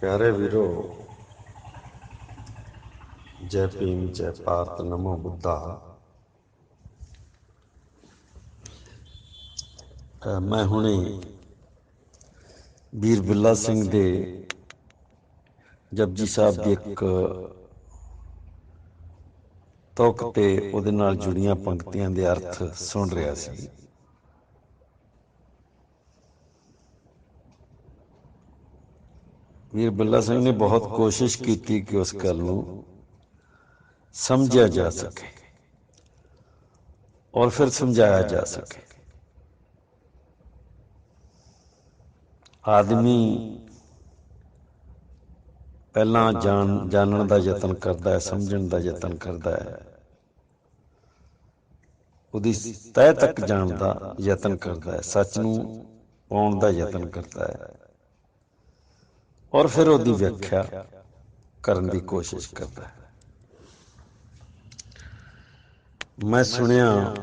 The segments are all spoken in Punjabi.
ਪਿਆਰੇ ਵੀਰੋ, ਜੈ ਭੀਮ, ਜੈ ਭਾਰਤ, ਨਮੋ ਬੁੱਧਾ। ਮੈਂ ਹੁਣੇ ਵੀਰ ਬਿੱਲਾ ਸਿੰਘ ਦੇ ਜਪਜੀ ਸਾਹਿਬ ਦੀ ਇੱਕ ਤੁਕ ਤੇ ਉਹਦੇ ਨਾਲ ਜੁੜੀਆਂ ਪੰਕਤੀਆਂ ਦੇ ਅਰਥ ਸੁਣ ਰਿਹਾ ਸੀ। ਵੀਰ ਬਿੱਲਾ ਸਿੰਘ ਨੇ ਬਹੁਤ ਕੋਸ਼ਿਸ਼ ਕੀਤੀ ਕਿ ਉਸ ਗੱਲ ਨੂੰ ਸਮਝਿਆ ਜਾ ਸਕੇ ਔਰ ਫਿਰ ਸਮਝਾਇਆ ਜਾ ਸਕੇ ਆਦਮੀ ਪਹਿਲਾਂ ਜਾਣ ਜਾਣਨ ਦਾ ਯਤਨ ਕਰਦਾ ਹੈ ਸਮਝਣ ਦਾ ਯਤਨ ਕਰਦਾ ਹੈ ਉਹਦੀ ਤਹਿ ਤੱਕ ਜਾਣ ਦਾ ਯਤਨ ਕਰਦਾ ਹੈ ਸੱਚ ਨੂੰ ਪਾਉਣ ਦਾ ਯਤਨ ਕਰਦਾ ਹੈ ਔਰ ਫਿਰ ਉਹਦੀ ਵਿਆਖਿਆ ਕਰਨ ਦੀ ਕੋਸ਼ਿਸ਼ ਕਰਦਾ ਹੈ। ਮੈਂ ਸੁਣਿਆ,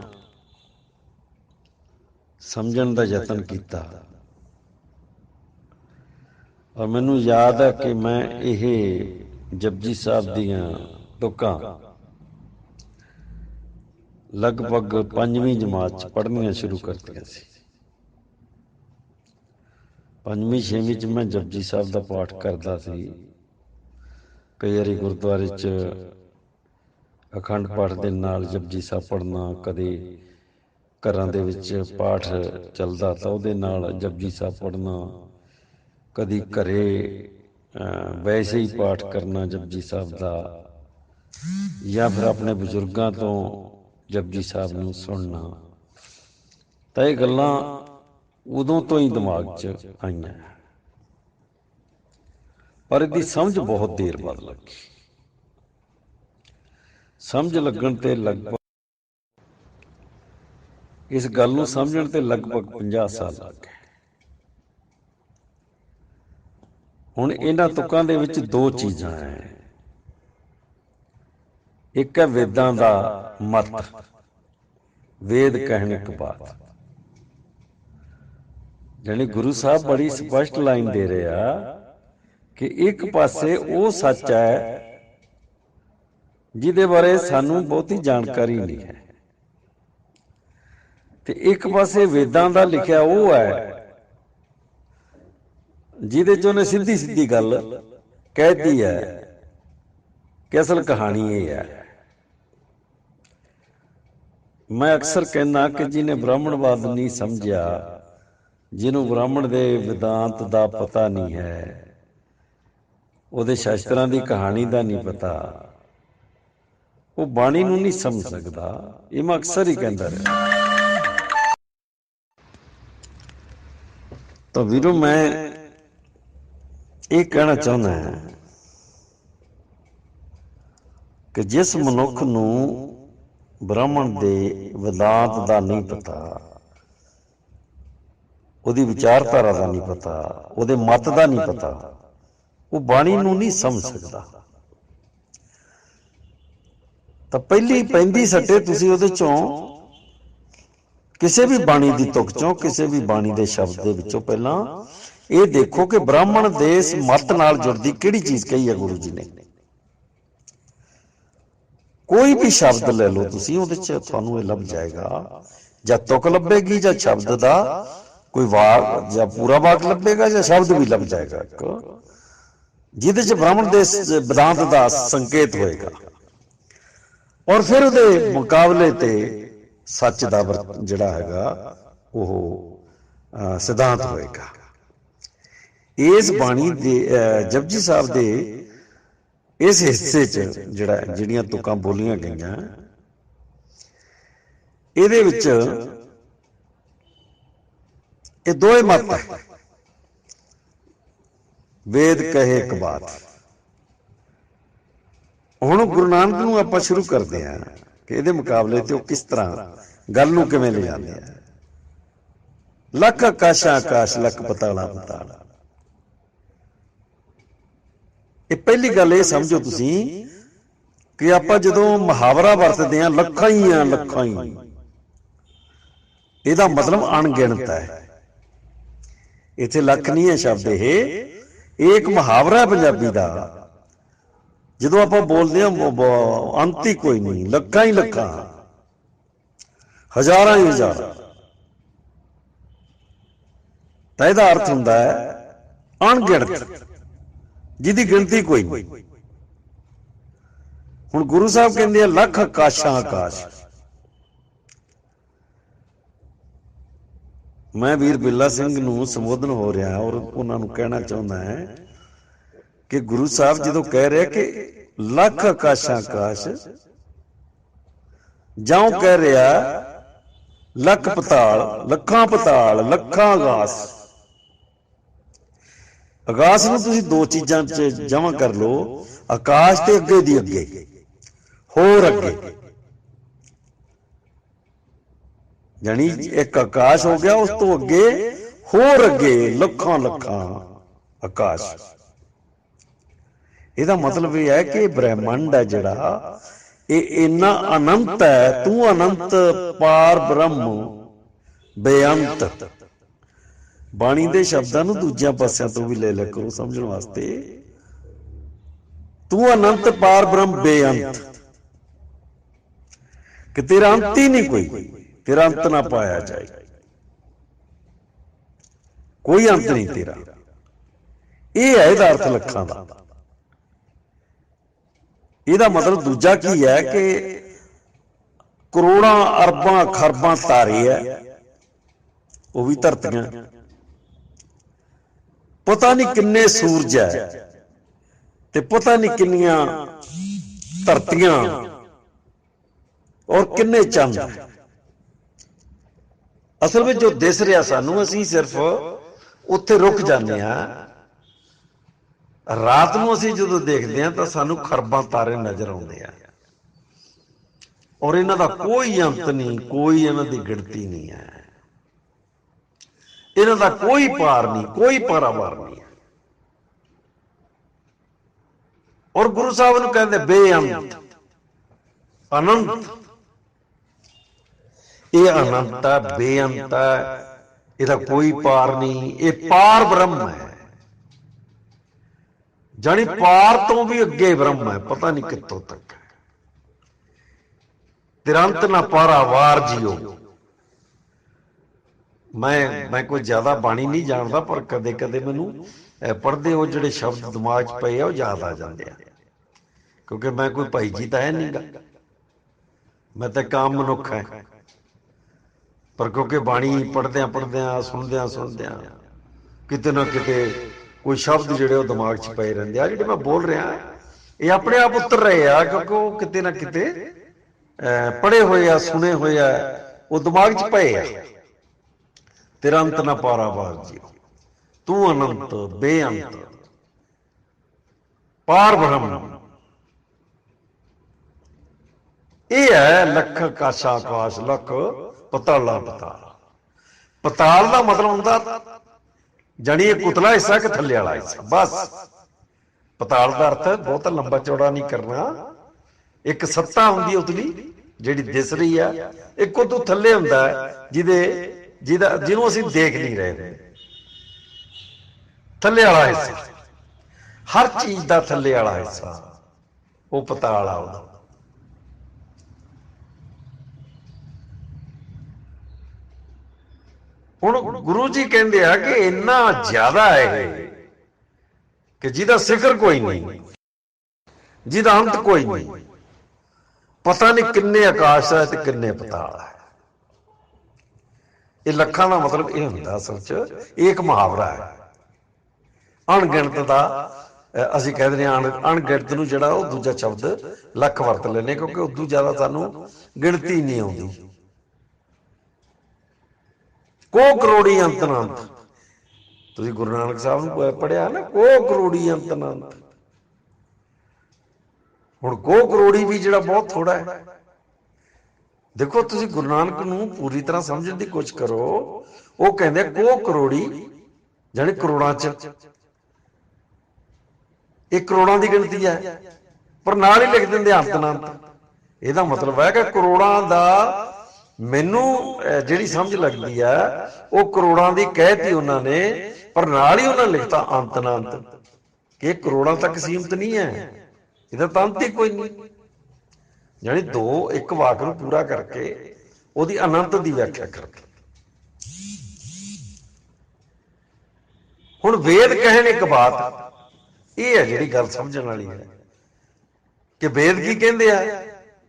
ਸਮਝਣ ਦਾ ਯਤਨ ਕੀਤਾ। ਔਰ ਮੈਨੂੰ ਯਾਦ ਹੈ ਕਿ ਮੈਂ ਇਹ ਜਪਜੀ ਸਾਹਿਬ ਦੀਆਂ ਤੁਕਾਂ ਲਗਭਗ ਪੰਜਵੀਂ ਜਮਾਤ ਚ ਪੜ੍ਹਨੀਆਂ ਸ਼ੁਰੂ ਕਰਤੀਆਂ ਸੀ। ਪੰਜਵੀਂ, ਛੇਵੀਂ ਚ ਮੈਂ ਜਪਜੀ ਸਾਹਿਬ ਦਾ ਪਾਠ ਕਰਦਾ ਸੀ। ਕਈ ਵਾਰੀ ਗੁਰਦੁਆਰੇ ਚ ਅਖੰਡ ਪਾਠ ਦੇ ਨਾਲ ਜਪਜੀ ਸਾਹਿਬ ਪੜ੍ਹਨਾ, ਕਦੇ ਘਰਾਂ ਦੇ ਵਿੱਚ ਪਾਠ ਚੱਲਦਾ ਤਾਂ ਉਹਦੇ ਨਾਲ ਜਪਜੀ ਸਾਹਿਬ ਪੜ੍ਹਨਾ, ਕਦੀ ਘਰੇ ਵੈਸੇ ਹੀ ਪਾਠ ਕਰਨਾ ਜਪਜੀ ਸਾਹਿਬ ਦਾ ਜਾਂ ਫਿਰ ਆਪਣੇ ਬਜ਼ੁਰਗਾਂ ਤੋਂ ਜਪਜੀ ਸਾਹਿਬ ਨੂੰ ਸੁਣਨਾ। ਤਾਂ ਇਹ ਗੱਲਾਂ ਉਦੋਂ ਤੋਂ ਹੀ ਦਿਮਾਗ 'ਚ ਆਈਆਂ ਪਰ ਇਹਦੀ ਸਮਝ ਬਹੁਤ ਦੇਰ ਬਾਅਦ ਲੱਗੀ। ਸਮਝ ਲੱਗਣ ਤੇ ਲਗਭਗ ਇਸ ਗੱਲ ਨੂੰ ਸਮਝਣ ਤੇ ਲਗਭਗ 50 ਸਾਲ ਲੱਗ ਗਏ। ਹੁਣ ਇਹਨਾਂ ਤੁਕਾਂ ਦੇ ਵਿੱਚ ਦੋ ਚੀਜ਼ਾਂ ਹੈ ਇੱਕ ਹੈ ਵੇਦਾਂ ਦਾ ਮਤ, ਵੇਦ ਕਹਿਣ ਇੱਕ ਬਾਤ। ਜਾਨੀ ਗੁਰੂ ਸਾਹਿਬ ਬੜੀ ਸਪਸ਼ਟ ਲਾਈਨ ਦੇ ਰਿਹਾ ਕਿ ਇੱਕ ਪਾਸੇ ਉਹ ਸੱਚ ਹੈ ਜਿਹਦੇ ਬਾਰੇ ਸਾਨੂੰ ਬਹੁਤੀ ਜਾਣਕਾਰੀ ਨਹੀਂ ਹੈ। ਤੇ ਇੱਕ ਪਾਸੇ ਵੇਦਾਂ ਦਾ ਲਿਖਿਆ ਉਹ ਹੈ ਜਿਹਦੇ ਚ ਉਹਨੇ ਸਿੱਧੀ ਸਿੱਧੀ ਗੱਲ ਕਹਿਤੀ ਹੈ ਕਿ ਅਸਲ ਕਹਾਣੀ ਇਹ ਹੈ। ਮੈਂ ਅਕਸਰ ਕਹਿੰਦਾ ਕਿ ਜਿਹਨੇ ਬ੍ਰਾਹਮਣਵਾਦ ਨਹੀਂ ਸਮਝਿਆ ਜਿਹਨੂੰ ਬ੍ਰਾਹਮਣ ਦੇ ਵਿਦਾਂਤ ਦਾ ਪਤਾ ਨਹੀਂ ਹੈ, ਉਹਦੇ ਸ਼ਾਸਤਰਾਂ ਦੀ ਕਹਾਣੀ ਦਾ ਨਹੀਂ ਪਤਾ, ਉਹ ਬਾਣੀ ਨੂੰ ਨਹੀਂ ਸਮਝ ਸਕਦਾ, ਇਹ ਮੈਂ ਅਕਸਰ ਹੀ ਕਹਿੰਦਾ ਰਿਹਾ। ਤਾਂ ਵੀਰੋ, ਮੈਂ ਇਹ ਕਹਿਣਾ ਚਾਹੁੰਦਾ ਹਾਂ ਕਿ ਜਿਸ ਮਨੁੱਖ ਨੂੰ ਬ੍ਰਾਹਮਣ ਦੇ ਵਿਦਾਂਤ ਦਾ ਨਹੀਂ ਪਤਾ ਉਹਦੀ ਵਿਚਾਰਧਾਰਾ ਦਾ ਨਹੀਂ ਪਤਾ ਉਹਦੇ ਮਤ ਦਾ ਨਹੀਂ ਪਤਾ। ਉਹ ਬਾਣੀ ਨੂੰ ਨਹੀਂ ਸਮਝ ਸਕਦਾ। ਤਾਂ ਪਹਿਲੀ ਪੈਂਦੀ ਸੱਟੇ ਤੁਸੀਂ ਉਹਦੇ ਚੋਂ ਕਿਸੇ ਵੀ ਬਾਣੀ ਦੀ ਤੁਕ ਚੋਂ ਕਿਸੇ ਵੀ ਬਾਣੀ ਦੇ ਸ਼ਬਦ ਦੇ ਵਿੱਚੋਂ ਪਹਿਲਾਂ ਇਹ ਦੇਖੋ ਕਿ ਬ੍ਰਾਹਮਣ ਦੇ ਇਸ ਮਤ ਨਾਲ ਜੁੜਦੀ ਕਿਹੜੀ ਚੀਜ਼ ਕਹੀ ਹੈ ਗੁਰੂ ਜੀ ਨੇ? ਕੋਈ ਵੀ ਸ਼ਬਦ ਲੈ ਲਓ ਤੁਸੀਂ ਉਹਦੇ ਚ ਤੁਹਾਨੂੰ ਇਹ ਲੱਭ ਜਾਏਗਾ। ਜਾਂ ਤੁਕ ਲੱਭੇਗੀ ਜਾਂ ਸ਼ਬਦ ਦਾ ਕੋਈ ਵਾਕ ਜਾਂ ਪੂਰਾ ਵਾਕ ਲੱਭੇਗਾ ਜਾਂ ਸ਼ਬਦ ਵੀ ਲੱਭ ਜਾਏਗਾ? ਜਿਹਦੇ ਚ ਬ੍ਰਾਹਮਣ ਦੇ ਸ- ਵਿਦਾਂਤ ਦਾ ਸੰਕੇਤ ਹੋਏਗਾ। ਔਰ ਫਿਰ ਉਹਦੇ ਮੁਕਾਬਲੇ ਤੇ ਸੱਚ ਦਾ ਜਿਹੜਾ ਹੈਗਾ, ਉਹ ਸਿਧਾਂਤ ਹੋਏਗਾ। ਇਸ ਬਾਣੀ ਦੇ ਜਪਜੀ ਸਾਹਿਬ ਦੇ ਇਸ ਹਿੱਸੇ 'ਚ ਜਿਹੜਾ, ਜਿਹੜੀਆਂ ਤੁਕਾਂ ਬੋਲੀਆਂ ਗਈਆਂ, ਇਹਦੇ ਵਿੱਚ ਇਹ ਦੋਏ ਮਤ ਹੈ। ਵੇਦ ਕਹੇ ਇੱਕ ਬਾਤ। ਹੁਣ ਗੁਰੂ ਨਾਨਕ ਨੂੰ ਆਪਾਂ ਸ਼ੁਰੂ ਕਰਦੇ ਹਾਂ ਕਿ ਇਹਦੇ ਮੁਕਾਬਲੇ ਤੇ ਉਹ ਕਿਸ ਤਰ੍ਹਾਂ ਗੱਲ ਨੂੰ ਕਿਵੇਂ ਲੈ ਜਾਂਦੇ ਆ। ਲੱਖ ਆਕਾਸ਼ਾਂ ਆਕਾਸ਼ ਲੱਖ ਪਤਾਲਾ ਪਤਾਲ। ਇਹ ਪਹਿਲੀ ਗੱਲ ਇਹ ਸਮਝੋ ਤੁਸੀਂ ਕਿ ਆਪਾਂ ਜਦੋਂ ਮੁਹਾਵਰਾ ਵਰਤਦੇ ਆ ਲੱਖਾਂ ਹੀ ਆ ਲੱਖਾਂ ਹੀ। ਇਹਦਾ ਮਤਲਬ ਅਣਗਿਣਤ ਹੈ। ਇੱਥੇ ਲੱਖ ਨਹੀਂ ਹੈ ਸ਼ਬਦ ਇਹ। ਇਹ ਇੱਕ ਮੁਹਾਵਰਾ ਹੈ ਪੰਜਾਬੀ ਦਾ। ਜਦੋਂ ਆਪਾਂ ਬੋਲਦੇ ਹਾਂ ਅੰਤ ਹੀ ਕੋਈ ਨਹੀਂ, ਲੱਖਾਂ ਹੀ ਲੱਖਾਂ। ਹਜ਼ਾਰਾਂ ਹੀ ਹਜ਼ਾਰਾਂ। ਤਾਂ ਇਹਦਾ ਅਰਥ ਹੁੰਦਾ ਹੈ, ਅਣਗਿਣਤ। ਜਿਹਦੀ ਗਿਣਤੀ ਕੋਈ ਨਹੀਂ। ਹੁਣ ਗੁਰੂ ਸਾਹਿਬ ਕਹਿੰਦੇ ਆ, ਲੱਖ ਆਕਾਸ਼ਾਂ ਆਕਾਸ਼। ਮੈਂ ਵੀਰ ਬਿੱਲਾ ਸਿੰਘ ਨੂੰ ਸੰਬੋਧਨ ਹੋ ਰਿਹਾ ਔਰ ਉਹਨਾਂ ਨੂੰ ਕਹਿਣਾ ਚਾਹੁੰਦਾ ਹੈ ਕਿ ਗੁਰੂ ਸਾਹਿਬ ਜਦੋਂ ਕਹਿ ਰਿਹਾ ਕਿ ਲੱਖ ਆਕਾਸ਼ਾਂ ਆਕਾਸ਼ ਜਾਂ ਕਹਿ ਰਿਹਾ, ਲੱਖ ਪਤਾਲ, ਲੱਖਾਂ ਪਤਾਲ, ਲੱਖਾਂ ਆਕਾਸ਼। ਆਕਾਸ਼ ਨੂੰ ਤੁਸੀਂ ਦੋ ਚੀਜ਼ਾਂ 'ਚ ਜਮਾ ਕਰ ਲਓ, ਆਕਾਸ਼ ਤੇ ਅੱਗੇ ਦੀ ਅੱਗੇ, ਹੋਰ ਅੱਗੇ। ਜਾਨੀ ਇੱਕ ਆਕਾਸ਼ ਹੋ ਗਿਆ ਉਸ ਤੋਂ ਅੱਗੇ ਹੋਰ ਅੱਗੇ ਲੱਖਾਂ ਲੱਖਾਂ ਆਕਾਸ਼। ਇਹਦਾ ਮਤਲਬ ਇਹ ਹੈ ਕਿ ਬ੍ਰਹਿਮੰਡ ਹੈ ਜਿਹੜਾ ਇਹ ਇੰਨਾ ਅਨੰਤ ਹੈ ਤੂੰ ਅਨੰਤ ਪਾਰ ਬ੍ਰਹਮ ਬੇਅੰਤ। ਬਾਣੀ ਦੇ ਸ਼ਬਦਾਂ ਨੂੰ ਦੂਜਿਆਂ ਪਾਸਿਆਂ ਤੋਂ ਵੀ ਲੈ ਲੈ ਕਰੋ ਸਮਝਣ ਵਾਸਤੇ। ਤੂੰ ਅਨੰਤ ਪਾਰ ਬ੍ਰਹਮ ਬੇਅੰਤ। ਕਿ ਤੇਰਾ ਅੰਤ ਹੀ ਨਹੀਂ ਕੋਈ। ਤੇਰਾ ਅੰਤ ਨਾ ਪਾਇਆ ਜਾਏ। ਕੋਈ ਅੰਤ ਨਹੀਂ ਤੇਰਾ। ਇਹ ਹੈ ਇਹਦਾ ਅਰਥ ਲੱਖਾਂ ਦਾ। ਇਹਦਾ ਮਤਲਬ ਦੂਜਾ ਕੀ ਹੈ ਕਿ ਕਰੋੜਾਂ, ਅਰਬਾਂ, ਖਰਬਾਂ ਤਾਰੇ ਹੈ। ਉਹ ਵੀ ਧਰਤੀਆਂ। ਪਤਾ ਨਹੀਂ ਕਿੰਨੇ ਸੂਰਜ ਹੈ ਤੇ ਪਤਾ ਨਹੀਂ ਕਿੰਨੀਆਂ ਧਰਤੀਆਂ ਔਰ ਕਿੰਨੇ ਚੰਦ ਅਸਲ ਵਿੱਚ ਜੋ ਦਿਸ ਰਿਹਾ ਸਾਨੂੰ ਅਸੀਂ ਸਿਰਫ ਉੱਥੇ ਰੁਕ ਜਾਂਦੇ ਆ ਰਾਤ ਨੂੰ ਅਸੀਂ ਜਦੋਂ ਦੇਖਦੇ ਆ ਤਾਂ ਸਾਨੂੰ ਖਰਬਾਂ ਤਾਰੇ ਨਜ਼ਰ ਆਉਂਦੇ ਆ। ਔਰ ਇਹਨਾਂ ਦਾ ਕੋਈ ਅੰਤ ਨਹੀਂ ਕੋਈ ਇਹਨਾਂ ਦੀ ਗਿਣਤੀ ਨਹੀਂ ਹੈ। ਇਹਨਾਂ ਦਾ ਕੋਈ ਪਾਰ ਨਹੀਂ ਕੋਈ ਪਾਰਾਵਾਰ ਨਹੀਂ ਹੈ। ਔਰ ਗੁਰੂ ਸਾਹਿਬ ਨੂੰ ਕਹਿੰਦੇ ਬੇਅੰਤ ਅਨੰਤ। ਇਹ ਅਨੰਤ ਹੈ, ਬੇਅੰਤ ਹੈ, ਇਹਦਾ ਕੋਈ ਪਾਰ ਨਹੀਂ, ਇਹ ਪਾਰ ਬ੍ਰਹਮ ਹੈ। ਜਾਨੀ ਪਾਰ ਤੋਂ ਵੀ ਅੱਗੇ ਬ੍ਰਹਮ ਹੈ, ਪਤਾ ਨਹੀਂ ਕਿੱਥੋਂ ਤੱਕ ਤਿਰੰਤ ਨਾ ਪਾਰਾਵਾਰ ਜਿਓ। ਮੈਂ ਮੈਂ ਕੋਈ ਜ਼ਿਆਦਾ ਬਾਣੀ ਨਹੀਂ ਜਾਣਦਾ, ਪਰ ਕਦੇ ਕਦੇ ਮੈਨੂੰ ਪੜਦੇ ਉਹ ਜਿਹੜੇ ਸ਼ਬਦ ਦਿਮਾਗ 'ਚ ਪਏ ਆ, ਉਹ ਯਾਦ ਆ ਜਾਂਦੇ ਆ। ਕਿਉਂਕਿ ਮੈਂ ਕੋਈ ਭਾਈ ਜੀ ਤਾਂ ਹੈ ਨਹੀਂਗਾ ਮੈਂ ਤਾਂ ਕਾਮ ਮਨੁੱਖ ਹਾਂ। ਪਰ ਕਿਉਂਕਿ ਬਾਣੀ ਪੜਦਿਆਂ ਪੜਦਿਆਂ ਸੁਣਦਿਆਂ ਸੁਣਦਿਆਂ ਕਿਤੇ ਨਾ ਕਿਤੇ ਕੋਈ ਸ਼ਬਦ ਜਿਹੜੇ ਉਹ ਦਿਮਾਗ 'ਚ ਪਏ ਰਹਿੰਦੇ ਆ। ਜਿਹੜੇ ਮੈਂ ਬੋਲ ਰਿਹਾ, ਇਹ ਆਪਣੇ ਆਪ ਉਤਰ ਰਹੇ ਆ ਕਿਉਂਕਿ ਉਹ ਕਿਤੇ ਨਾ ਕਿਤੇ ਪੜੇ ਹੋਏ ਆ ਸੁਨੇ ਹੋਏ ਆ, ਉਹ ਦਿਮਾਗ 'ਚ ਪਏ ਆ। ਤੇਰਾ ਅੰਤ ਨਾ ਪਾਰਾ ਪਾਰਾਵਾਰ ਜੀ ਤੂੰ ਅਨੰਤ, ਬੇਅੰਤ, ਪਾਰ ਬ੍ਰਹਮ। ਇਹ ਹੈ ਲੱਖ, ਕਾਸ਼ਾ ਆਕਾਸ਼ ਲੱਖ। ਪਤਾਲਾ ਪਤਾਲ ਪਤਾਲ ਦਾ ਮਤਲਬ ਹੁੰਦਾ ਜਣੀ ਇਹ ਕੁਤਲਾ ਹਿੱਸਾ ਕਿ ਥੱਲੇ ਵਾਲਾ ਹਿੱਸਾ, ਬਸ। ਪਤਾਲ ਦਾ ਅਰਥ ਬਹੁਤ ਲੰਬਾ ਚੌੜਾ ਨਹੀਂ ਕਰਨਾ। ਇੱਕ ਸੱਤਾ ਹੁੰਦੀ ਉਤਲੀ, ਜਿਹੜੀ ਦਿਸ ਰਹੀ ਆ। ਇੱਕ ਉਹ ਤੋਂ ਥੱਲੇ ਹੁੰਦਾ ਜਿਹਦੇ, ਜਿਹਦਾ, ਜਿਹਨੂੰ ਅਸੀਂ ਦੇਖ ਨਹੀਂ ਰਹੇ। ਥੱਲੇ ਵਾਲਾ ਹਿੱਸਾ। ਹਰ ਚੀਜ਼ ਦਾ ਥੱਲੇ ਵਾਲਾ ਹਿੱਸਾ। ਉਹ ਪਤਾਲ ਆ ਉਹਦਾ। ਹੁਣ ਗੁਰੂ ਜੀ ਕਹਿੰਦੇ ਆ ਕਿ ਇੰਨਾ ਜ਼ਿਆਦਾ ਹੈ ਇਹ ਕਿ ਜਿਹਦਾ ਸਿਖਰ ਕੋਈ ਨਹੀਂ, ਜਿਹਦਾ ਅੰਤ ਕੋਈ ਨਹੀਂ। ਪਤਾ ਨਹੀਂ ਕਿੰਨੇ ਆਕਾਸ਼ ਹੈ ਤੇ ਕਿੰਨੇ ਪਤਾਲ ਹੈ। ਇਹ ਲੱਖਾਂ ਦਾ ਮਤਲਬ ਇਹ ਹੁੰਦਾ ਅਸਲ 'ਚ, ਇਹ ਇੱਕ ਮੁਹਾਵਰਾ ਹੈ। ਅਣਗਿਣਤ ਦਾ ਅਸੀਂ ਕਹਿੰਦੇ ਹਾਂ ਅਣਗਿਣਤ ਨੂੰ ਜਿਹੜਾ ਉਹ ਦੂਜਾ ਸ਼ਬਦ ਲੱਖ ਵਰਤ ਲੈਨੇ ਕਿਉਂਕਿ ਉਦੋਂ ਜ਼ਿਆਦਾ ਸਾਨੂੰ ਗਿਣਤੀ ਨਹੀਂ ਆਉਂਦੀ। ਕੋ ਕਰੋੜੀ ਅੰਤ ਤੁਸੀਂ ਗੁਰੂ ਨਾਨਕ ਸਾਹਿਬ ਨੂੰ ਪੜਿਆ ਨਾ, ਕੋ ਕਰੋੜੀ ਅੰਤ ਹੁਣ ਕੋ ਕਰੋੜੀ ਵੀ ਜਿਹੜਾ ਬਹੁਤ ਥੋੜਾ ਹੈ। ਦੇਖੋ, ਤੁਸੀਂ ਗੁਰੂ ਨਾਨਕ ਨੂੰ ਪੂਰੀ ਤਰ੍ਹਾਂ ਸਮਝਣ ਦੀ ਕੋਸ਼ਿਸ਼ ਕਰੋ। ਉਹ ਕਹਿੰਦੇ ਕੋ ਕਰੋੜੀ ਜਾਨੀ ਕਰੋੜਾਂ ਚ। ਇਹ ਕਰੋੜਾਂ ਦੀ ਗਿਣਤੀ ਹੈ, ਪਰ ਨਾਲ ਹੀ ਲਿਖ ਦਿੰਦੇ ਅੰਤ ਅਨੰਤ ਇਹਦਾ ਮਤਲਬ ਹੈ ਕਿ ਕਰੋੜਾਂ ਦਾ ਮੈਨੂੰ ਜਿਹੜੀ ਸਮਝ ਲੱਗਦੀ ਆ ਉਹ ਕਰੋੜਾਂ ਦੀ ਕਹਿਤੀ ਉਹਨਾਂ ਨੇ ਪਰ ਨਾਲ ਹੀ ਉਹਨਾਂ ਲਿਖਤਾ ਅੰਤ ਅਨੰਤ ਕਿ ਇਹ ਕਰੋੜਾਂ ਤੱਕ ਸੀਮਤ ਨਹੀਂ ਹੈ। ਇਹਦਾ ਤਾਂ ਅੰਤ ਹੀ ਕੋਈ ਨਹੀਂ। ਯਾਨੀ ਦੋ ਇੱਕ ਵਾਕ ਨੂੰ ਪੂਰਾ ਕਰਕੇ ਉਹਦੀ ਅਨੰਤ ਦੀ ਵਿਆਖਿਆ ਕਰਕੇ। ਹੁਣ ਵੇਦ ਕਹਿਣ ਇੱਕ ਬਾਤ ਇਹ ਹੈ ਜਿਹੜੀ ਗੱਲ ਸਮਝਣ ਵਾਲੀ ਹੈ। ਕਿ ਵੇਦ ਕੀ ਕਹਿੰਦੇ ਆ?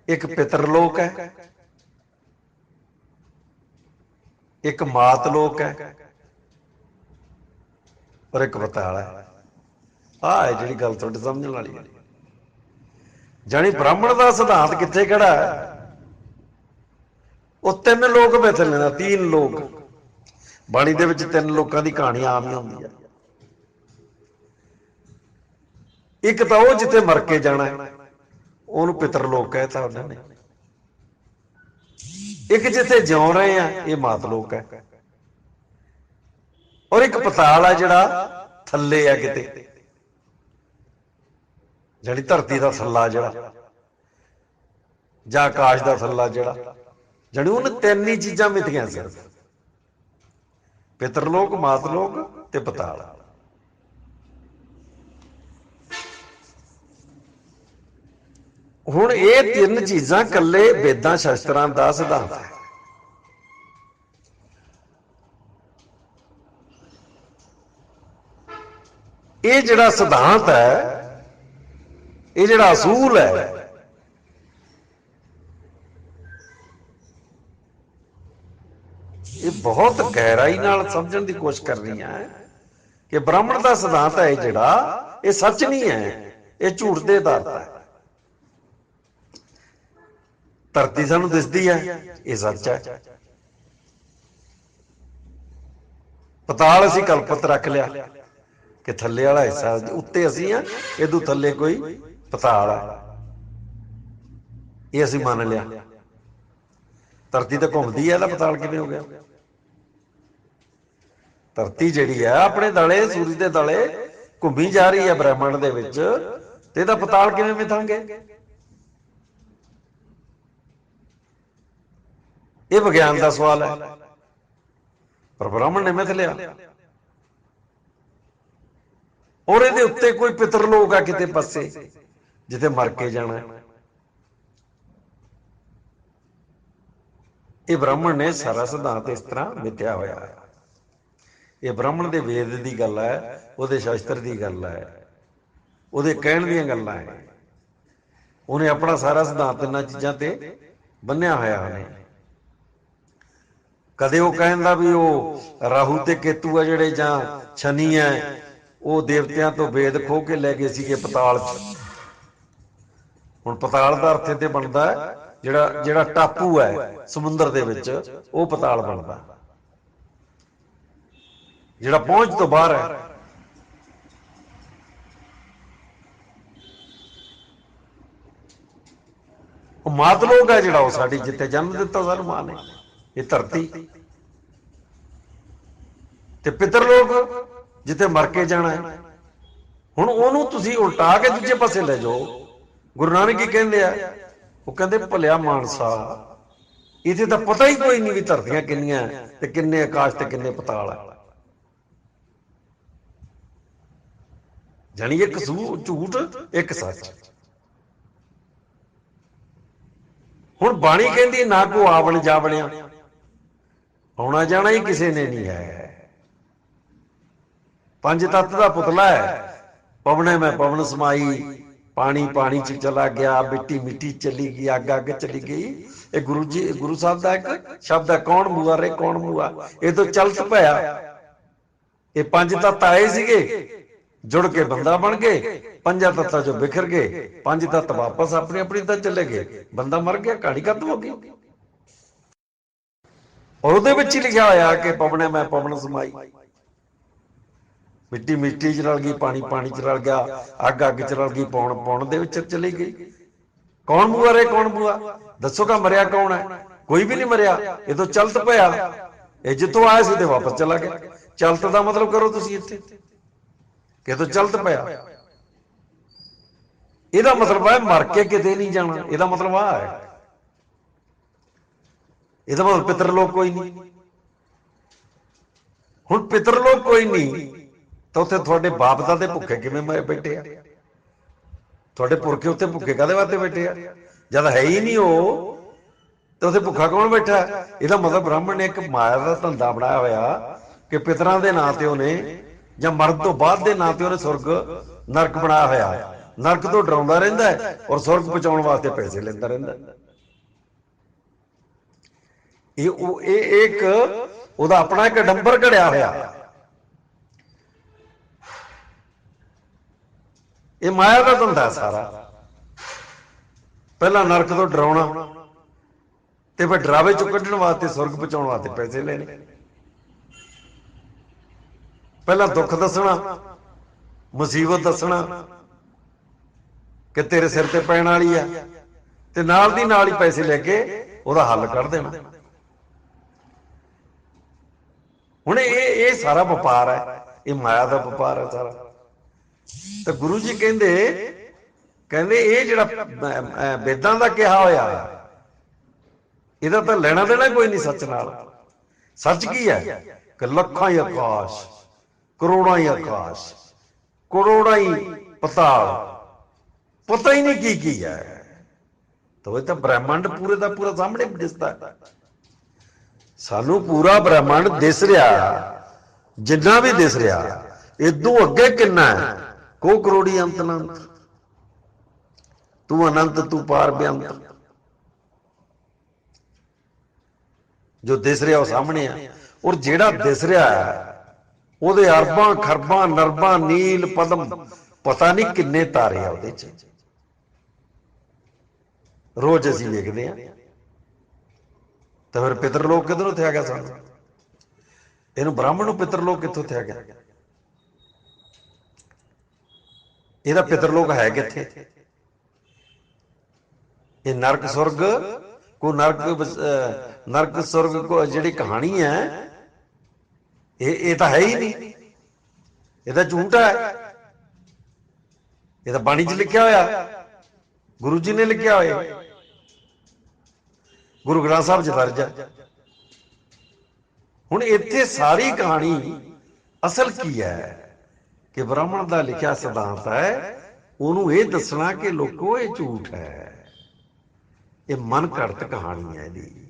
ਇੱਕ ਪਿਤਰ ਲੋਕ ਹੈ। ਇੱਕ ਮਾਤ ਲੋਕ ਹੈ ਔਰ ਇੱਕ ਪਤਾਲ ਹੈ। ਆਹ ਹੈ ਜਿਹੜੀ ਗੱਲ ਤੁਹਾਡੇ ਸਮਝਣ ਵਾਲੀ ਹੈ। ਜਾਨੀ ਬ੍ਰਾਹਮਣ ਦਾ ਸਿਧਾਂਤ ਕਿੱਥੇ ਖੜਾ ਹੈ? ਉਹ ਤਿੰਨ ਲੋਕ ਬੈਠੇ ਨੇ ਤਿੰਨ ਲੋਕ। ਬਾਣੀ ਦੇ ਵਿੱਚ ਤਿੰਨ ਲੋਕਾਂ ਦੀ ਕਹਾਣੀ ਆਮ ਹੀ ਹੁੰਦੀ ਹੈ। ਇੱਕ ਤਾਂ ਉਹ ਜਿੱਥੇ ਮਰ ਕੇ ਜਾਣਾ ਉਹਨੂੰ ਪਿਤਰ ਲੋਕ ਕਹਿਤਾ ਉਹਨਾਂ ਨੇ। ਇੱਕ ਜਿੱਥੇ ਜਿਉ ਰਹੇ ਆ, ਇਹ ਮਾਤ ਲੋਕ ਹੈ। ਔਰ ਇੱਕ ਪਤਾਲ ਆ ਜਿਹੜਾ ਥੱਲੇ ਆ ਕਿਤੇ। ਜਿਹੜੀ ਧਰਤੀ ਦਾ ਥੱਲਾ ਜਿਹੜਾ, ਜਾਂ ਆਕਾਸ਼ ਦਾ ਥੱਲਾ ਜਿਹੜਾ ਜਿਹੜੀ ਉਹਨੇ ਤਿੰਨ ਹੀ ਚੀਜ਼ਾਂ ਮਿਥੀਆਂ ਸਿਰਫ। ਪਿਤਰ ਲੋਕ, ਮਾਤ ਲੋਕ ਤੇ ਪਤਾਲ। ਹੁਣ ਇਹ ਤਿੰਨ ਚੀਜ਼ਾਂ ਕੱਲੇ ਵੇਦਾਂ ਸ਼ਾਸਤਰਾਂ ਦਾ ਸਿਧਾਂਤ ਹੈ। ਇਹ ਜਿਹੜਾ ਸਿਧਾਂਤ ਹੈ ਇਹ ਜਿਹੜਾ ਅਸੂਲ ਹੈ ਇਹ ਬਹੁਤ ਗਹਿਰਾਈ ਨਾਲ ਸਮਝਣ ਦੀ ਕੋਸ਼ਿਸ਼ ਕਰ ਰਹੀ ਹੈ ਕਿ ਬ੍ਰਾਹਮਣ ਦਾ ਸਿਧਾਂਤ ਹੈ ਜਿਹੜਾ ਇਹ ਸੱਚ ਨਹੀਂ ਹੈ ਇਹ ਝੂਠ ਦੇ ਆਧਾਰ ਹੈ। ਧਰਤੀ ਸਾਨੂੰ ਦਿਸਦੀ ਹੈ ਇਹ ਸੱਚ ਹੈ ਪਤਾਲ ਅਸੀਂ ਕਲਪਤ ਰੱਖ ਲਿਆ ਕਿ ਥੱਲੇ ਵਾਲਾ ਹਿੱਸਾ ਉੱਤੇ ਅਸੀਂ ਆ ਇਹਦੂ ਥੱਲੇ ਕੋਈ ਪਤਾਲ ਆ। ਇਹ ਅਸੀਂ ਮੰਨ ਲਿਆ। ਧਰਤੀ ਤੇ ਘੁੰਮਦੀ ਹੈ ਇਹਦਾ ਪਤਾਲ ਕਿਵੇਂ ਹੋ ਗਿਆ? ਧਰਤੀ ਜਿਹੜੀ ਹੈ ਆਪਣੇ ਦਲੇ ਸੂਰਜ ਦੇ ਦਲੇ ਘੁੰਮੀ ਜਾ ਰਹੀ ਹੈ ਬ੍ਰਹਿਮੰਡ ਦੇ ਵਿੱਚ ਤੇ ਇਹਦਾ ਪਤਾਲ ਕਿਵੇਂ ਮਿਥਾਂਗੇ? ਇਹ ਵਿਗਿਆਨ ਦਾ ਸਵਾਲ ਹੈ। ਪਰ ਬ੍ਰਾਹਮਣ ਨੇ ਮਿਥ ਲਿਆ। ਔਰ ਇਹਦੇ ਉੱਤੇ ਕੋਈ ਪਿਤਰ ਲੋਕ ਆ ਕਿਤੇ ਪਾਸੇ, ਜਿੱਥੇ ਮਰ ਕੇ ਜਾਣਾ ਇਹ ਬ੍ਰਾਹਮਣ ਨੇ ਸਾਰਾ ਸਿਧਾਂਤ ਇਸ ਤਰ੍ਹਾਂ ਮਿੱਥਿਆ ਹੋਇਆ ਹੈ। ਇਹ ਬ੍ਰਾਹਮਣ ਦੇ ਵੇਦ ਦੀ ਗੱਲ ਹੈ, ਉਹਦੇ ਸ਼ਾਸਤਰ ਦੀ ਗੱਲ ਹੈ, ਉਹਦੇ ਕਹਿਣ ਦੀਆਂ ਗੱਲਾਂ ਹੈ। ਉਹਨੇ ਆਪਣਾ ਸਾਰਾ ਸਿਧਾਂਤ ਇਹਨਾਂ ਚੀਜ਼ਾਂ ਤੇ ਬੰਨਿਆ ਹੋਇਆ ਹੈ। ਕਦੇ ਉਹ ਕਹਿੰਦਾ ਵੀ ਉਹ ਰਾਹੂ ਤੇ ਕੇਤੂ ਆ ਜਿਹੜੇ ਜਾਂ ਸ਼ਨੀ ਹੈ, ਉਹ ਦੇਵਤਿਆਂ ਤੋਂ ਵੇਦ ਖੋ ਕੇ ਲੈ ਗਏ ਸੀਗੇ ਪਤਾਲ 'ਚ। ਹੁਣ ਪਤਾਲ ਦਾ ਅਰਥ ਇੱਥੇ ਬਣਦਾ ਜਿਹੜਾ ਜਿਹੜਾ ਟਾਪੂ ਹੈ ਸਮੁੰਦਰ ਦੇ ਵਿੱਚ, ਉਹ ਪਤਾਲ ਬਣਦਾ। ਜਿਹੜਾ ਪਹੁੰਚ ਤੋਂ ਬਾਹਰ ਹੈ। ਉਹ ਮਾਤ ਲੋਕ ਹੈ ਜਿਹੜਾ ਉਹ ਸਾਡੀ ਜਿੱਥੇ ਜਨਮ ਦਿੱਤਾ ਸਾਨੂੰ ਮਾਂ ਨੇ। ਇਹ ਧਰਤੀ। ਤੇ ਪਿਤਰ ਲੋਕ ਜਿੱਥੇ ਮਰ ਕੇ ਜਾਣਾ ਹੈ, ਹੁਣ ਉਹਨੂੰ ਤੁਸੀਂ ਉਲਟਾ ਕੇ ਦੂਜੇ ਪਾਸੇ ਲੈ ਜਾਓ। ਗੁਰੂ ਨਾਨਕ ਕੀ ਕਹਿੰਦੇ ਆ? ਉਹ ਕਹਿੰਦੇ, ਭਲਿਆ ਮਾਨਸਾ ਇਹਦੇ ਤਾਂ ਪਤਾ ਹੀ ਕੋਈ ਨਹੀਂ ਵੀ ਧਰਤੀਆਂ ਕਿੰਨੀਆਂ ਤੇ ਕਿੰਨੇ ਆਕਾਸ਼ ਤੇ ਕਿੰਨੇ ਪਤਾਲ ਹੈ। ਜਾਨੀ ਇੱਕ ਸੂ, ਝੂਠ ਇੱਕ ਸੱਚ। ਹੁਣ ਬਾਣੀ ਕਹਿੰਦੀ, ਨਾ ਕੋ ਆਵਣ ਜਾਵਣਿਆ ਆਉਣਾ ਜਾਣਾ ਹੀ ਕਿਸੇ ਨੇ ਨਹੀਂ ਹੈ। ਪੰਜ ਤੱਤ ਦਾ ਪੁਤਲਾ ਹੈ। ਪਵਨੇ ਮੈਂ ਪਵਨ ਸਮਾਈ। ਪਾਣੀ ਪਾਣੀ ਚ ਚਲਾ ਗਿਆ, ਮਿੱਟੀ ਮਿੱਟੀ ਚਲੀ ਗਈ, ਅੱਗ ਅੱਗ ਚਲੀ ਗਈ। ਇਹ ਗੁਰੂ ਜੀ, ਗੁਰੂ ਸਾਹਿਬ ਦਾ ਇੱਕ ਸ਼ਬਦ ਹੈ, ਕੌਣ ਮੂਆ ਰੇ, ਕੌਣ ਮੂਆ? ਇਹ ਤੋਂ ਚਲਤ ਪਿਆ। ਇਹ ਪੰਜ ਤੱਤ ਆਏ ਸੀਗੇ। ਜੁੜ ਕੇ ਬੰਦਾ ਬਣ ਗਏ। ਪੰਜਾਂ ਤੱਤਾਂ ਚੋਂ ਬਿਖਰ ਗਏ। ਪੰਜ ਤੱਤ ਵਾਪਸ ਆਪਣੀ ਆਪਣੀ ਤਾਂ ਚਲੇ ਗਏ। ਬੰਦਾ ਮਰ ਗਿਆ, ਕਹਾਣੀ ਖਤਮ ਹੋ ਗਈ। ਔਰ ਉਹਦੇ ਵਿੱਚ ਹੀ ਲਿਖਿਆ ਹੋਇਆ ਕਿ ਪਵਨੇ ਮੈਂ ਪਵਨ ਸਮਾਈ। ਮਿੱਟੀ ਮਿੱਟੀ ਚ ਰਲ ਗਈ, ਪਾਣੀ ਪਾਣੀ ਚ ਰਲ ਗਿਆ, ਅੱਗ ਅੱਗ ਚ ਰਲ ਗਈ, ਪੌਣ ਪੌਣ ਦੇ ਵਿੱਚ ਚਲੀ ਗਈ। ਕੌਣ ਬੂਆ ਰੇ, ਕੌਣ ਬੂਆ? ਦੱਸੋ ਕਾ ਮਰਿਆ ਕੌਣ ਹੈ? ਕੋਈ ਵੀ ਨਹੀਂ ਮਰਿਆ। ਇਹ ਤੋਂ ਚਲਤ ਪਿਆ। ਇਹ ਜਿੱਥੋਂ ਆਇਆ ਸੀ ਤੇ ਵਾਪਸ ਚਲਾ ਗਿਆ। ਚਲਤ ਦਾ ਮਤਲਬ ਕਰੋ ਤੁਸੀਂ ਇੱਥੇ। ਕਿ ਇਹ ਤਾਂ ਚਲਤ ਪਿਆ। ਇਹਦਾ ਮਤਲਬ ਹੈ, ਮਰ ਕੇ ਕਿਤੇ ਨਹੀਂ ਜਾਣਾ। ਇਹਦਾ ਮਤਲਬ ਆ ਹੈ। ਇਹਦਾ ਮਤਲਬ ਪਿਤਰ ਲੋਕ ਕੋਈ ਨਹੀਂ। ਹੁਣ ਪਿਤਰ ਲੋਕ ਕੋਈ ਨਹੀਂ, ਤਾਂ ਉੱਥੇ ਤੁਹਾਡੇ ਬਾਪ ਦਾ ਤੇ ਭੁੱਖੇ ਕਿਵੇਂ ਮੈਂ ਬੈਠੇ ਆ? ਤੁਹਾਡੇ ਪੁਰਖੇ ਉੱਥੇ ਭੁੱਖੇ ਕਾਦੇ ਵਾਸਤੇ ਬੈਠੇ ਆ? ਜਦ ਹੈ ਹੀ ਨਹੀਂ ਉਹ, ਤਾਂ ਉੱਥੇ ਭੁੱਖਾ ਕੌਣ ਬੈਠਾ? ਇਹਦਾ ਮਤਲਬ ਬ੍ਰਾਹਮਣ ਨੇ ਇੱਕ ਮਾਇਆ ਦਾ ਧੰਦਾ ਬਣਾਇਆ ਹੋਇਆ ਕਿ ਪਿਤਰਾਂ ਦੇ ਨਾਂ ਤੇ ਉਹਨੇ ਜਾਂ ਮਰਨ ਤੋਂ ਬਾਅਦ ਦੇ ਨਾਂ ਤੇ ਉਹਨੇ ਸੁਰਗ ਨਰਕ ਬਣਾਇਆ ਹੋਇਆ। ਹੈ। ਨਰਕ ਤੋਂ ਡਰਾਉਂਦਾ ਰਹਿੰਦਾ ਔਰ ਸੁਰਗ ਬਚਾਉਣ ਵਾਸਤੇ ਪੈਸੇ ਲੈਂਦਾ ਰਹਿੰਦਾ ਇਹ ਉਹ ਇਹ ਇੱਕ ਉਹਦਾ ਆਪਣਾ ਇੱਕ ਡੰਬਰ ਘੜਿਆ ਹੋਇਆ। ਇਹ ਮਾਇਆ ਦਾ ਧੰਦਾ ਸਾਰਾ। ਪਹਿਲਾਂ ਨਰਕ ਤੋਂ ਡਰਾਉਣਾ ਤੇ ਫਿਰ ਡਰਾਵੇ ਚੋਂ ਕੱਢਣ ਵਾਸਤੇ ਸੁਰਗ ਪਹੁੰਚਾਉਣ ਵਾਸਤੇ ਪੈਸੇ ਲੈਣੇ। ਪਹਿਲਾਂ ਦੁੱਖ ਦੱਸਣਾ, ਮੁਸੀਬਤ ਦੱਸਣਾ ਕਿ ਤੇਰੇ ਸਿਰ ਤੇ ਪੈਣ ਵਾਲੀ ਆ ਤੇ ਨਾਲ ਦੀ ਨਾਲ ਹੀ ਪੈਸੇ ਲੈ ਕੇ ਉਹਦਾ ਹੱਲ ਕੱਢ ਦੇਣਾ। ਹੁਣ ਇਹ ਇਹ ਸਾਰਾ ਵਪਾਰ ਹੈ। ਇਹ ਮਾਇਆ ਦਾ ਵਪਾਰ ਹੈ ਸਾਰਾ। ਤਾਂ ਗੁਰੂ ਜੀ ਕਹਿੰਦੇ ਕਹਿੰਦੇ ਇਹ ਜਿਹੜਾ ਵੇਦਾਂ ਦਾ ਕਿਹਾ ਹੋਇਆ, ਇਹਦਾ ਤਾਂ ਲੈਣਾ ਦੇਣਾ ਕੋਈ ਨਹੀਂ ਸੱਚ ਨਾਲ। ਸੱਚ ਕੀ ਹੈ? ਕਿ ਲੱਖਾਂ ਹੀ ਆਕਾਸ਼, ਕਰੋੜਾਂ ਹੀ ਆਕਾਸ਼, ਕਰੋੜਾਂ ਹੀ ਪਤਾਲ। ਪਤਾ ਹੀ ਨਹੀਂ ਕੀ ਕੀ ਹੈ। ਤਾਂ ਇਹ ਤਾਂ ਬ੍ਰਹਿਮੰਡ ਪੂਰੇ ਦਾ ਪੂਰਾ ਸਾਹਮਣੇ ਦਿਸਦਾ। ਹੈ ਸਾਨੂੰ ਪੂਰਾ ਬ੍ਰਹਮੰਡ ਦਿਸ ਰਿਹਾ। ਜਿੰਨਾ ਵੀ ਦਿਸ ਰਿਹਾ, ਇਦੋਂ ਅੱਗੇ ਕਿੰਨਾ ਹੈ? ਕੋ ਕਰੋੜੀ ਅੰਤ ਅਨੰਤ ਤੂੰ ਅਨੰਤ, ਤੂੰ ਪਾਰ ਬੇਅੰਤ ਜੋ ਦਿਸ ਰਿਹਾ ਉਹ ਸਾਹਮਣੇ ਆ। ਔਰ ਜਿਹੜਾ ਦਿਸ ਰਿਹਾ ਹੈ, ਉਹਦੇ ਅਰਬਾਂ, ਖਰਬਾਂ, ਨਰਬਾਂ, ਨੀਲ, ਪਦਮ, ਪਤਾ ਨਹੀਂ ਕਿੰਨੇ ਤਾਰੇ ਆ ਉਹਦੇ ਚ। ਰੋਜ਼ ਅਸੀਂ ਵੇਖਦੇ ਆ। ਤਾਂ ਫਿਰ ਪਿਤਰ ਲੋਕ ਕਿਧਰੋਂ ਤੇ ਗਿਆ ਸਾਨੂੰ? ਇਹਨੂੰ ਬ੍ਰਾਹਮਣ ਨੂੰ ਪਿਤਰ ਲੋਕ ਕਿੱਥੋਂ ਤੇ ਗਿਆ? ਇਹਦਾ ਪਿਤਰ ਲੋਕ ਹੈ ਕਿੱਥੇ? ਇਹ ਨਰਕ ਸੁਰਗ ਕੋ ਨਰਕ ਨਰਕ ਸੁਰਗ ਕੋ ਜਿਹੜੀ ਕਹਾਣੀ ਹੈ, ਇਹ ਇਹ ਤਾਂ ਹੈ ਹੀ ਨਹੀਂ। ਇਹ ਤਾਂ ਝੂਠ ਹੈ। ਇਹ ਤਾਂ ਬਾਣੀ 'ਚ ਲਿਖਿਆ ਹੋਇਆ। ਗੁਰੂ ਜੀ ਨੇ ਲਿਖਿਆ ਹੋਇਆ। ਗੁਰੂ ਗ੍ਰੰਥ ਸਾਹਿਬ 'ਚ ਦਰਜ ਹੈ ਹੁਣ ਇੱਥੇ ਸਾਰੀ ਕਹਾਣੀ ਅਸਲ ਕੀ ਹੈ ਕਿ ਬ੍ਰਾਹਮਣ ਦਾ ਲਿਖਿਆ ਸਿਧਾਂਤ ਹੈ, ਉਹਨੂੰ ਇਹ ਦੱਸਣਾ ਕਿ ਲੋਕੋ ਇਹ ਝੂਠ ਹੈ। ਇਹ ਮਨ ਘੜਤ ਕਹਾਣੀ ਹੈ ਇਹਦੀ।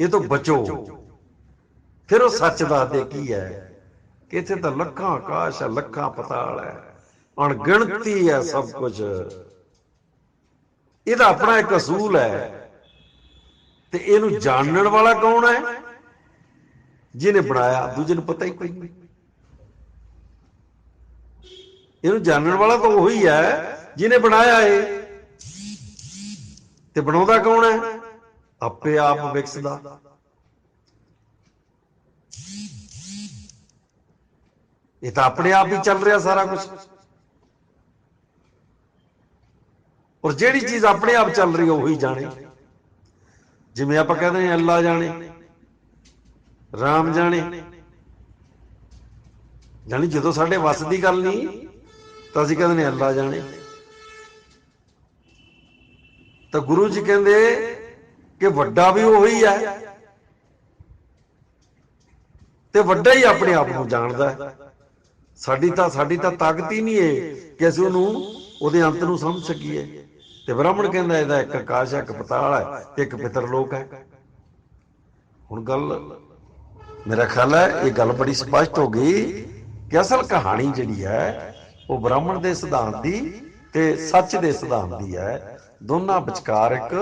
ਇਹ ਤੋਂ ਬਚੋ। ਫਿਰ ਉਹ ਸੱਚ ਦੱਸਦੇ ਕੀ ਹੈ ਕਿ ਇੱਥੇ ਤਾਂ ਲੱਖਾਂ ਆਕਾਸ਼ ਹੈ, ਲੱਖਾਂ ਪਤਾਲ ਹੈ, ਅਣਗਿਣਤੀ ਹੈ ਸਭ ਕੁਝ। ਇਹਦਾ ਆਪਣਾ ਇੱਕ ਅਸੂਲ ਹੈ ਤੇ ਇਹਨੂੰ ਜਾਣਨ ਵਾਲਾ ਕੌਣ ਹੈ? ਜਿਹਨੇ ਬਣਾਇਆ ਦੂਜੇ ਨੂੰ ਪਤਾ ਹੀ ਕੋਈ ਨਹੀਂ। ਇਹਨੂੰ ਜਾਣਨ ਵਾਲਾ ਤਾਂ ਉਹੀ ਹੈ ਜਿਹਨੇ ਬਣਾਇਆ ਇਹ ਤੇ ਬਣਾਉਂਦਾ ਕੌਣ ਹੈ? ਆਪੇ ਆਪ ਵਿਕਸਦਾ ਇਹ ਤਾਂ ਆਪਣੇ ਆਪ ਹੀ ਚੱਲ ਰਿਹਾ ਸਾਰਾ ਕੁਝ ਔਰ ਜਿਹੜੀ ਚੀਜ਼ ਆਪਣੇ ਆਪ ਚੱਲ ਰਹੀ ਹੈ ਉਹੀ ਜਾਣੇ। ਜਿਵੇਂ ਆਪਾਂ ਕਹਿੰਦੇ ਹਾਂ, ਅੱਲਾ ਜਾਣੇ, ਰਾਮ ਜਾਣੇ। ਜਾਨੀ ਜਦੋਂ ਸਾਡੇ ਵੱਸ ਦੀ ਗੱਲ ਨਹੀਂ, ਤਾਂ ਅਸੀਂ ਕਹਿੰਦੇ ਨੇ ਅੱਲਾ ਜਾਣੇ। ਤਾਂ ਗੁਰੂ ਜੀ ਕਹਿੰਦੇ ਕਿ ਵੱਡਾ ਵੀ ਉਹੀ ਹੈ ਤੇ ਵੱਡਾ ਹੀ ਆਪਣੇ ਆਪ ਨੂੰ ਜਾਣਦਾ ਹੈ। ਸਾਡੀ ਤਾਂ ਸਾਡੀ ਤਾਂ ਤਾਕਤ ਹੀ ਨਹੀਂ ਹੈ ਕਿ ਅਸੀਂ ਉਹਨੂੰ ਉਹਦੇ ਅੰਤ ਨੂੰ ਸਮਝ ਸਕੀਏ। ਤੇ ਬ੍ਰਾਹਮਣ ਕਹਿੰਦਾ ਇਹਦਾ ਇੱਕ ਆਕਾਸ਼ ਹੈ ਇੱਕ ਪਤਾਲ ਹੈ ਇੱਕ ਪਿਤਰ ਲੋਕ ਹੈ। ਹੁਣ ਗੱਲ ਮੇਰਾ ਖਿਆਲ ਹੈ ਇਹ ਗੱਲ ਬੜੀ ਸਪਸ਼ਟ ਹੋ ਗਈ ਕਿ ਅਸਲ ਕਹਾਣੀ ਜਿਹੜੀ ਹੈ, ਉਹ ਬ੍ਰਾਹਮਣ ਦੇ ਸਿਧਾਂਤ ਦੀ ਤੇ ਸੱਚ ਦੇ ਸਿਧਾਂਤ ਦੀ ਹੈ। ਦੋਨਾਂ ਵਿਚਕਾਰ ਇੱਕ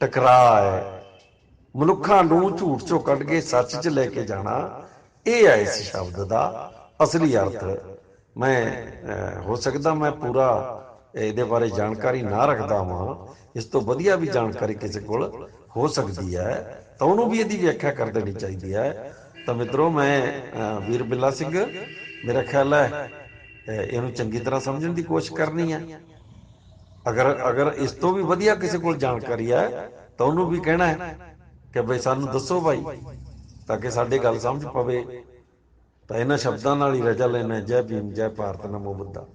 ਟਕਰਾਅ ਹੈ। ਮਨੁੱਖਾਂ ਨੂੰ ਝੂਠ ਚੋਂ ਕੱਢ ਕੇ ਸੱਚ 'ਚ ਲੈ ਕੇ ਜਾਣਾ, ਇਹ ਹੈ ਇਸ ਸ਼ਬਦ ਦਾ ਅਸਲੀ ਅਰਥ। ਮੈਂ ਹੋ ਸਕਦਾ ਮੈਂ ਪੂਰਾ ਇਹਦੇ ਬਾਰੇ ਜਾਣਕਾਰੀ ਨਾ ਰੱਖਦਾ ਹਾਂ ਇਸ ਤੋਂ ਵਧੀਆ ਵੀ ਜਾਣਕਾਰੀ ਕਿਸੇ ਕੋਲ ਹੋ ਸਕਦੀ ਹੈ, ਤਾਂ ਉਹਨੂੰ ਵੀ ਇਹਦੀ ਵਿਆਖਿਆ ਕਰ ਦੇਣੀ ਚਾਹੀਦੀ ਹੈ। ਤਾਂ ਮਿੱਤਰੋ, ਮੈਂ ਵੀਰ ਬਿੱਲਾ ਸਿੰਘ, ਮੇਰਾ ਖਿਆਲ ਹੈ ਇਹਨੂੰ ਚੰਗੀ ਤਰ੍ਹਾਂ ਸਮਝਣ ਦੀ ਕੋਸ਼ਿਸ਼ ਕਰਨੀ ਹੈ। ਅਗਰ ਅਗਰ ਇਸ ਤੋਂ ਵੀ ਵਧੀਆ ਕਿਸੇ ਕੋਲ ਜਾਣਕਾਰੀ ਹੈ, ਤਾਂ ਉਹਨੂੰ ਵੀ ਕਹਿਣਾ ਹੈ ਕਿ ਬਈ ਸਾਨੂੰ ਦੱਸੋ ਭਾਈ ਤਾਂ ਕਿ ਸਾਡੇ ਗੱਲ ਸਮਝ ਪਵੇ। ਤਾਂ ਇਹਨਾਂ ਸ਼ਬਦਾਂ ਨਾਲ ਹੀ ਰਜਾ ਲੈਣਾ ਜੈ ਭੀਮ, ਜੈ ਭਾਰਤ, ਨਮੋ ਬੁੱਧਾ।